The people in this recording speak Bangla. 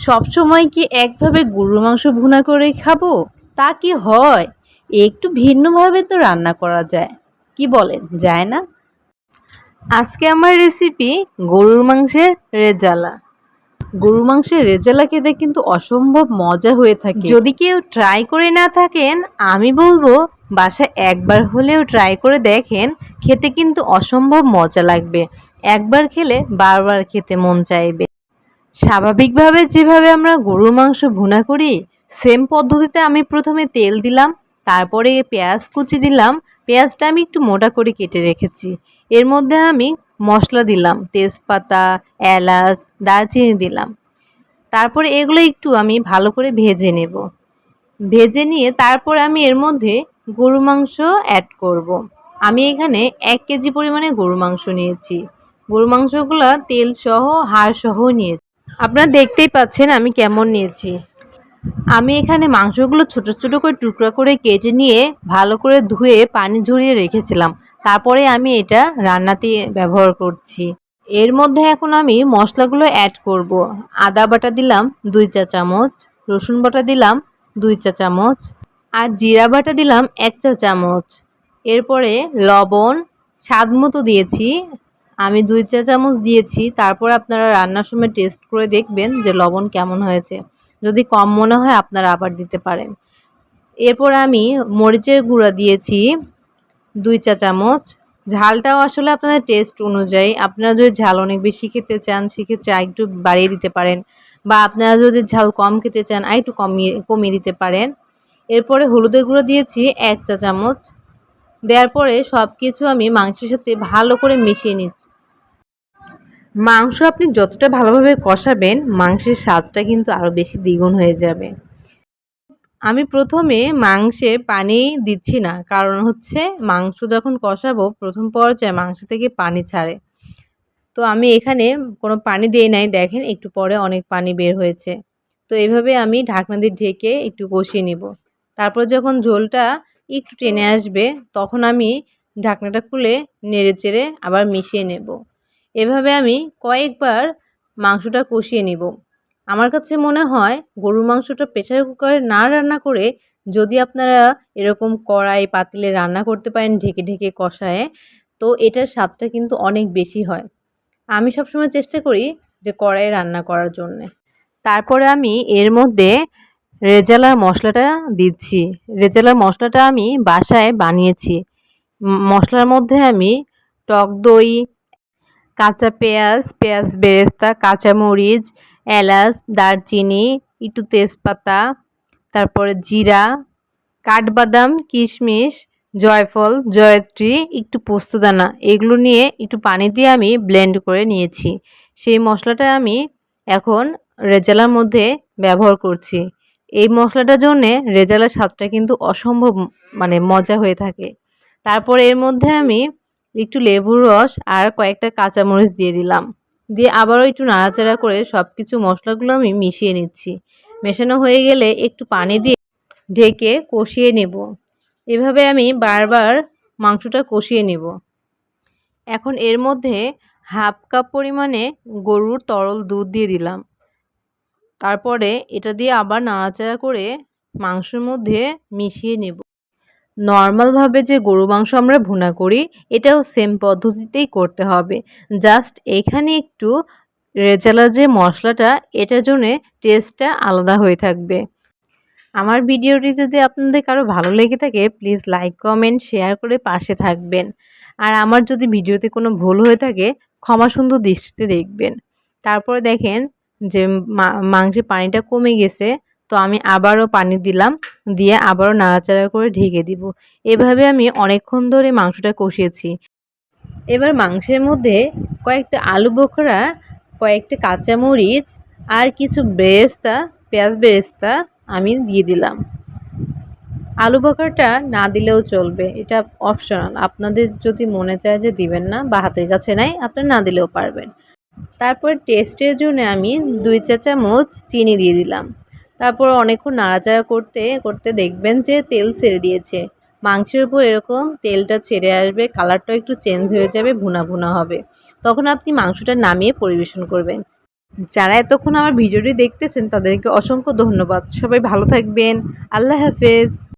সবসময় কি একভাবে গরুর মাংস ভুনা করে খাব? তা কি হয়? একটু ভিন্নভাবে তো রান্না করা যায়। কি বলেন, যায় না? আজকে আমার রেসিপি গরুর মাংসের রেজালা। গরুর মাংসের রেজালা খেতে কিন্তু অসম্ভব মজা হয়ে থাকে। যদি কেউ ট্রাই করে না থাকেন, আমি বলব বাসায় একবার হলেও ট্রাই করে দেখেন, খেতে কিন্তু অসম্ভব মজা লাগবে। একবার খেলে বারবার খেতে মন চাইবে। স্বাভাবিকভাবে যেভাবে আমরা গরুর মাংস ভুনা করি সেম পদ্ধতিতে আমি প্রথমে তেল দিলাম, তারপরে পেঁয়াজ কুচি দিলাম, পেঁয়াজটা আমি একটু মোটা করে কেটে রেখেছি। এর মধ্যে আমি মশলা দিলাম, তেজপাতা, এলাচ, দারচিনি দিলাম। তারপরে এগুলো একটু আমি ভালো করে ভেজে নেব। ভেজে নিয়ে তারপর আমি এর মধ্যে গরু মাংস অ্যাড করব। আমি এখানে এক কেজি পরিমাণে গরু মাংস নিয়েছি। গরু মাংসগুলো তেল সহ, হাড় সহ নিয়েছি। আপনারা দেখতেই পাচ্ছেন আমি কেমন নিয়েছি। আমি এখানে মাংসগুলো ছোট ছোট করে টুকরা করে কেটে নিয়ে ভালো করে ধুয়ে পানি ঝরিয়ে রেখেছিলাম। তারপরে আমি এটা রান্নাতে ব্যবহার করছি। এর মধ্যে এখন আমি মশলাগুলো অ্যাড করব। আদা বাটা দিলাম দুই চা চামচ, রসুন বাটা দিলাম দুই চা চামচ আর জিরা বাটা দিলাম এক চা চামচ। এরপরে লবণ স্বাদ মতো দিয়েছি আমি দুই চা চামচ দিয়েছি, তারপর আপনারা রান্নার সময় টেস্ট করে দেখবেন যে লবণ কেমন হয়েছে। যদি কম মনে হয় আপনারা আবার দিতে পারেন। এরপর আমি মরিচের গুঁড়া দিয়েছি, দুই চা চামচ। ঝালটাও আসলে আপনাদের টেস্ট অনুযায়ী। আপনারা যদি ঝাল অনেক বেশি খেতে চান, সেক্ষেত্রে একটু বাড়িয়ে দিতে পারেন। বা আপনারা যদি ঝাল কম খেতে চান আর একটু কমিয়ে কমিয়ে দিতে পারেন। এরপরে হলুদের গুঁড়ো দিয়েছি, এক চা চামচ। দেওয়ার পরে সব কিছু আমি মাংসের সাথে ভালো করে মিশিয়ে নিচ্ছি। মাংস আপনি যতটা ভালোভাবে কষাবেন, মাংসের স্বাদটা কিন্তু আরও বেশি দ্বিগুণ হয়ে যাবে। আমি প্রথমে মাংসে পানি দিচ্ছি না, কারণ হচ্ছে মাংস যখন কষাবো, প্রথম পর্যায়ে মাংস থেকে পানি ছাড়ে। তো আমি এখানে কোনো পানি দিয়ে নাই, দেখেন একটু পরে অনেক পানি বের হয়েছে। তো এইভাবে আমি ঢাকনা দিয়ে ঢেকে একটু কষিয়ে নিব। তারপর যখন ঝোলটা একটু টেনে আসবে, তখন আমি ঢাকনাটা খুলে নেড়ে চেড়ে আবার মিশিয়ে নেব। এভাবে আমি কয়েকবার মাংসটা কষিয়ে নিব। আমার কাছে মনে হয় গরুর মাংসটা প্রেশার কুকারে না রান্না করে যদি আপনারা এরকম কড়াই, পাতিলে রান্না করতে পারেন ঢেকে ঢেকে কষায়, তো এটার স্বাদটা কিন্তু অনেক বেশি হয়। আমি সবসময় চেষ্টা করি যে কড়াইয়ে রান্না করার জন্যে। তারপরে আমি এর মধ্যে রেজালার মশলাটা দিচ্ছি। রেজালার মশলাটা আমি বাসায় বানিয়েছি। মশলার মধ্যে আমি টক দই কাঁচা পেঁয়াজ পেঁয়াজ বেরেস্তা কাঁচামরিচ এলাচ, দারচিনি, একটু তেজপাতা, তারপরে জিরা, কাঠবাদাম, কিশমিশ, জয়ফল, জয়ত্রী, একটু পোস্তদানা এগুলো নিয়ে একটু পানি দিয়ে আমি ব্লেন্ড করে নিয়েছি। সেই মশলাটা আমি এখন রেজালার মধ্যে ব্যবহার করছি। এই মশলাটার জন্যে রেজালার স্বাদটা কিন্তু অসম্ভব মানে মজা হয়ে থাকে। তারপর এর মধ্যে আমি একটু লেবুর রস আর কয়েকটা কাঁচামরিচ দিয়ে দিলাম। দিয়ে আবারও একটু নাড়াচাড়া করে সব কিছু মশলাগুলো আমি মিশিয়ে নিচ্ছি। মেশানো হয়ে গেলে একটু পানি দিয়ে ঢেকে কষিয়ে নেব। এভাবে আমি বারবার মাংসটা কষিয়ে নেব। এখন এর মধ্যে হাফ কাপ পরিমাণে গরুর তরল দুধ দিয়ে দিলাম। তারপরে এটা দিয়ে আবার নাড়াচাড়া করে মাংসের মধ্যে মিশিয়ে নেব। নর্মালভাবে যে গরু মাংস আমরা ভুনা করি, এটাও সেম পদ্ধতিতেই করতে হবে। জাস্ট এখানে একটু রেজালা যে মশলাটা, এটার জন্যে টেস্টটা আলাদা হয়ে থাকবে। আমার ভিডিওটি যদি আপনাদের কারও ভালো লেগে থাকে প্লিজ লাইক কমেন্ট শেয়ার করে পাশে থাকবেন। আর আমার যদি ভিডিওতে কোনো ভুল হয়ে থাকে, ক্ষমা সুন্দর দৃষ্টিতে দেখবেন। তারপরে দেখেন যে মাংসের পানিটা কমে গেছে। তো আমি আবারও পানি দিলাম, দিয়ে আবারও নাড়াচাড়া করে ঢেকে দিব। এভাবে আমি অনেকক্ষণ ধরে মাংসটা কষিয়েছি। এবার মাংসের মধ্যে কয়েকটা আলু বোখরা, কয়েকটা কাঁচামরিচ আর কিছু বেরেস্তা, পেঁয়াজ বেরেস্তা আমি দিয়ে দিলাম। আলু বকারটা না দিলেও চলবে, এটা অপশনাল আপনাদের যদি মনে চায় যে দিবেন না বা হাতের কাছে নাই, আপনারা না দিলেও পারবেন। তারপর টেস্টের জন্য আমি দুই চা চামচ চিনি দিয়ে দিলাম। তারপর অনেকক্ষণ নাড়াচাড়া করতে করতে দেখবেন যে তেল ছেড়ে দিয়েছে। মাংসের উপর এরকম তেলটা ছেড়ে আসবে, কালারটাও একটু চেঞ্জ হয়ে যাবে, ভুনা ভুনা হবে। তখন আপনি মাংসটা নামিয়ে পরিবেশন করবেন। যারা এতক্ষণ আমার ভিডিওটি দেখতেছেন, তাদেরকে অসংখ্য ধন্যবাদ। সবাই ভালো থাকবেন। আল্লাহ হাফেজ।